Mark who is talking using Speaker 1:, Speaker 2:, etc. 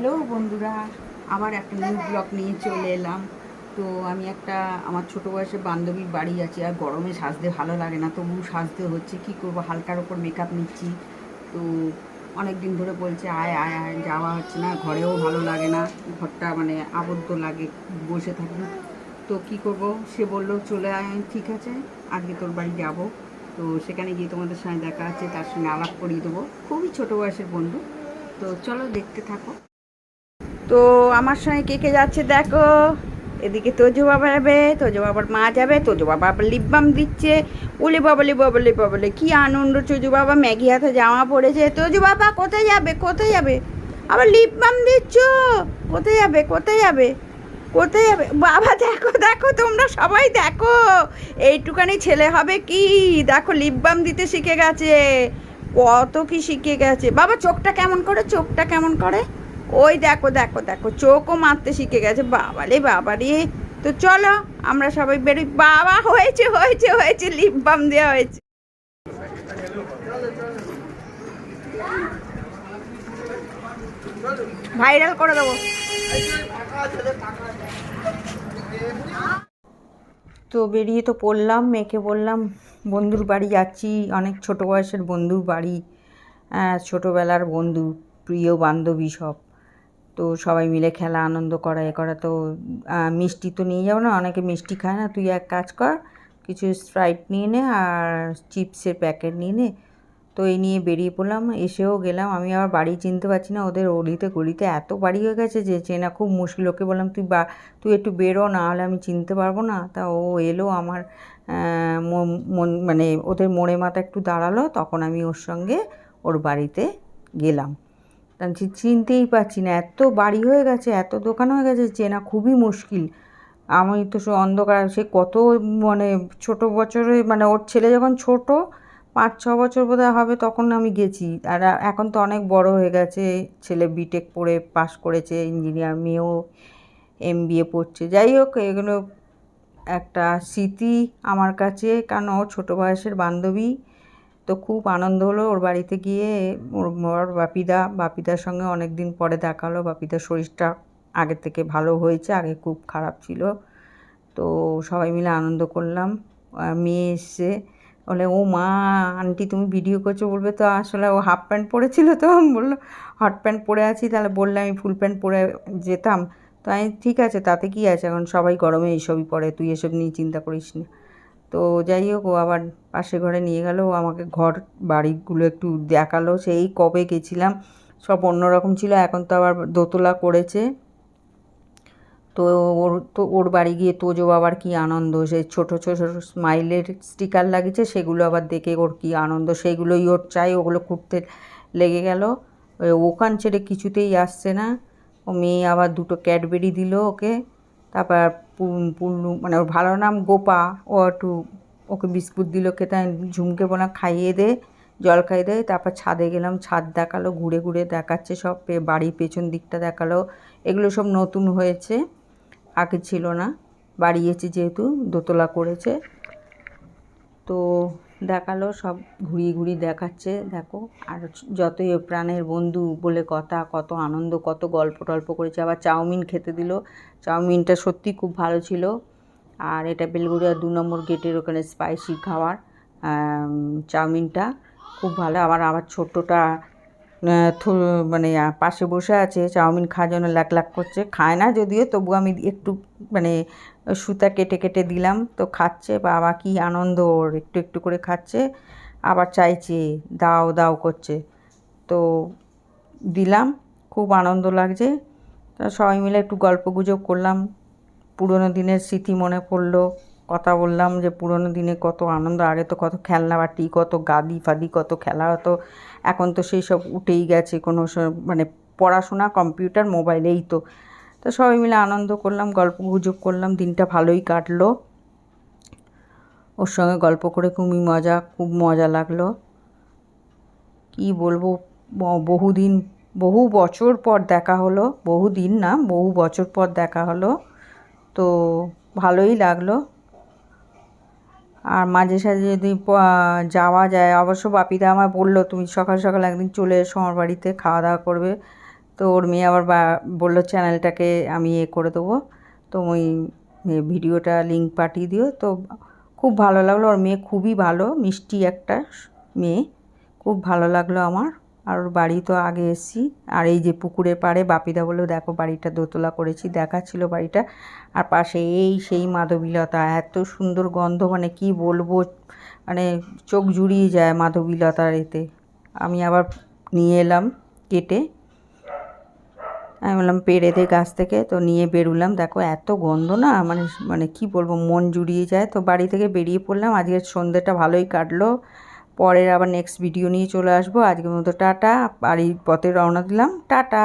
Speaker 1: Hello বন্ধুরা, আবার একটা নিউ ব্লগ নিয়ে চলে এলাম। তো আমি একটা, আমার ছোটো বয়সের বান্ধবীর বাড়ি আছি, আর গরমে সাজতে ভালো লাগে না তবু সাজতে হচ্ছে, কি করব, হালকার ওপর মেকআপ নিচ্ছি। তো অনেক দিন ধরে বলছে, আয় আয় আয়, যাওয়া হচ্ছে না, ঘরেও ভালো লাগে না, ঘরটা মানে আবদ্ধ লাগে, বসে থাকি। তো কি করব, সে বলল, চলে আয়, ঠিক আছে, আজকে তোর বাড়ি যাব। তো সেখানে গিয়ে তোমাদের সঙ্গে দেখা আছে তার সঙ্গে আলাপ করিয়ে দেবো। খুবই ছোটো বয়সের বন্ধু। তো চলো দেখতে থাকো। তো আমার সঙ্গে কে কে যাচ্ছে দেখো। এদিকে তোজো বাবা যাবে, তোজো বাবার মা যাবে, তোজো বাবা আবার লিপ বাম দিচ্ছে। ওলে বাবলে বাবলে বাবলে, কি আনন্দ, তোজো বাবা ম্যাগি হাতে জামা পড়েছে তোজো বাবা, কোথায় যাবে কোথায় যাবে? আবার লিপ বাম দিচ্ছ? কোথায় যাবে কোথায় যাবে? কোথায় যাবে? বাবা, দেখো দেখো, তোমরা সবাই দেখো। এইটুকানি ছেলে হবে কি? দেখো লিপ বাম দিতে শিখে গেছে। কত কি শিখে গেছে। বাবা, চোখটা কেমন করে? চোখটা কেমন করে? ওই দেখো দেখো দেখো চোখও মারতে শিখে গেছে। বাবারে বাবারে। তো চলো আমরা সবাই বেরোই। বাবা হয়েছে হয়েছে হয়েছে লিপ বাম দেওয়া হয়েছে। ভাইরাল করে দেবো। তো বেরিয়ে তো পড়লাম মেয়েকে বললাম বন্ধুর বাড়ি যাচ্ছি। অনেক ছোট বয়সের বন্ধুর বাড়ি আহ, ছোটোবেলার বন্ধু প্রিয় বান্ধবী সব। তো সবাই মিলে খেলা, আনন্দ করা, এ করা তো মিষ্টি তো নিয়ে যাব না, অনেকে মিষ্টি খায় না। তুই এক কাজ কর, কিছু স্প্রাইট নিয়ে নে আর চিপসের প্যাকেট নিয়ে নে। তো এই নিয়ে বেরিয়ে পড়লাম, এসেও গেলাম। আমি আবার বাড়ি চিনতে পারছি না, ওদের অলিতে গলিতে এত বাড়ি হয়ে গেছে যে চেনা খুব মুশকিল। ওকে বললাম, তুই বা, তুই একটু বেরো, না হলে আমি চিনতে পারব না। তা ও এলো আমার মন- মন- মানে ওদের মোড়ে মাথা একটু দাঁড়াল। তখন আমি ওর সঙ্গে ওর বাড়িতে গেলাম। আমি চিনতেই পারছি না। এত বাড়ি হয়ে গেছে, এত দোকান হয়ে গেছে চেনা খুবই মুশকিল। আমি তো সে অন্ধকার, সে কত মানে ছোট বছরে মানে ওর ছেলে যখন ছোট, পাঁচ, ছ বছর বোধহয় হবে তখন আমি গেছি। আর এখন তো অনেক বড় হয়ে গেছে, ছেলে বিটেক পড়ে, পাশ করেছে ইঞ্জিনিয়ার মেয়েও এম বিএ পড়ছে। যাই হোক, এগুলো একটা স্মৃতি আমার কাছে, কারণ ও ছোটো বয়সের বান্ধবী। তো খুব আনন্দ হলো ওর বাড়িতে গিয়ে ওর বাপিদা, বাপিদার সঙ্গে অনেক দিন পরে দেখা হলো। বাপিদার শরীরটা আগে থেকে ভালো হয়েছে, আগে খুব খারাপ ছিল। তো সবাই মিলে আনন্দ করলাম। মেয়ে এসছে। বলে, ও মা, আন্টি তুমি ভিডিও করছ বলবে তো, আসলে ও হাফ প্যান্ট পরেছিল তো? বলল, হট প্যান্ট পরে আছি, তাহলে বললে আমি ফুল প্যান্ট পরে যেতাম। তো আমি, ঠিক আছে, তাতে কি আছে? এখন সবাই গরমে এইসবই পরে, তুই এসব নিয়ে চিন্তা করিস না। তো যাই হোক, ও আবার পাশে ঘরে নিয়ে গেল। ও আমাকে ঘর বাড়িগুলো একটু দেখাল, সেই কবে গেছিলাম, সব অন্যরকম ছিল, এখন তো আবার দোতলা করেছে। তো ওর তো ওর বাড়ি গিয়ে তোজো বাবার কি আনন্দ, সেই ছোটো ছোটো স্মাইলের স্টিকার লাগিয়েছে, সেগুলো আবার দেখে ওর কি আনন্দ, সেইগুলোই ওর চাই, ওগুলো খুঁড়তে লেগে গেল। ওখান ছেড়ে কিছুতেই আসছে না। ও মেয়ে আবার দুটো ক্যাডবেরি দিল ওকে, তারপর পুল্লু মানে ওর ভালো নাম গোপা। ও একটু ওকে বিস্কুট দিল তাই ঝুমকে বোনা খাইয়ে দে, জল খাইয়ে দেয় তারপর ছাদে গেলাম, ছাদ দেখাল, ঘুরে ঘুরে দেখাচ্ছে সব বাড়ির পেছন দিকটা দেখাল। এগুলো সব নতুন হয়েছে, আগে ছিল না বাড়িয়েছে যেহেতু, দোতলা করেছে। তো দেখাল সব ঘুরিয়ে ঘুরিয়ে দেখাচ্ছে দেখো। আর যতই প্রাণের বন্ধু বলে কথা কত আনন্দ কত গল্প টল্প করেছে। আবার চাউমিন খেতে দিল। চাউমিনটা সত্যি খুব ভালো ছিল। আর এটা বেলগুড়িয়া দু নম্বর গেটের ওখানে স্পাইসি আম, চাউমিনটা খুব ভালো। আবার আবার ছোট্টটা মানে পাশে বসে আছে। চাউমিন খাওয়ার জন্য লাক লাক করছে। খায় না যদিও তবু আমি একটু মানে সুতা কেটে কেটে দিলাম। তো খাচ্ছে, বাবা কি আনন্দ ওর, একটু একটু করে খাচ্ছে। আবার চাইছে, দাও দাও করছে। তো দিলাম, খুব আনন্দ লাগছে। তা সবাই মিলে একটু গল্প গুজব করলাম। পুরোনো দিনের স্মৃতি মনে পড়ল। কথা বললাম যে পুরোনো দিনে কত আনন্দ, আগে তো কত খেলনা বাটি, কত গাদি ফাদি, কত খেলা হতো। এখন তো সেই সব উঠেই গেছে, কোনো মানে পড়াশোনা, কম্পিউটার, মোবাইলেই তো। তো সবাই মিলে আনন্দ করলাম, গল্প গুজব করলাম, দিনটা ভালোই কাটলো। ওর সঙ্গে গল্প করে খুবই মজা, খুব মজা লাগল। কি বলব বহুদিন, বহু বছর পর দেখা হলো বহু দিন না, বহু বছর পর দেখা হলো। তো ভালোই লাগল। আর মাঝে সাঝে যদি যাওয়া যায়, অবশ্য বাপিদা আমায় বলল, তুমি সকাল সকাল একদিন চলে এসো আমার বাড়িতে, খাওয়া দাওয়া করবে। তো ওর মেয়ে আবার বা, বলল চ্যানেলটাকে আমি এ করে দেবো। তো ওই ভিডিওটা লিঙ্ক পাঠিয়ে দিও। তো খুব ভালো লাগল। ওর মেয়ে খুবই ভালো, মিষ্টি একটা মেয়ে। খুব ভালো লাগল আমার। আর ওর বাড়ি তো আগে এসেছি। আর এই যে পুকুরের পাড়ে বাপিদা বলল, দেখো বাড়িটা দোতলা করেছি, দেখাচ্ছিল বাড়িটা। আর পাশে এই সেই মাধবীলতা, এত সুন্দর গন্ধ মানে কি বলব মানে চোখ জুড়িয়ে যায় মাধবীলতার এতে। আমি আবার নিয়ে এলাম কেটে। আমি বললাম, পেড়ে দে গাছ থেকে। তো নিয়ে বেরুলাম। দেখো, এত গন্ধ না মানে মানে কি বলব, মন জুড়িয়ে যায়। তো বাড়ি থেকে বেরিয়ে পড়লাম। আজকের সন্ধ্যেটা ভালোই কাটলো। পরের আবার নেক্সট ভিডিও নিয়ে চলে আসব। আজকের মতো টাটা। বাড়ির পথে রওনা দিলাম। টাটা।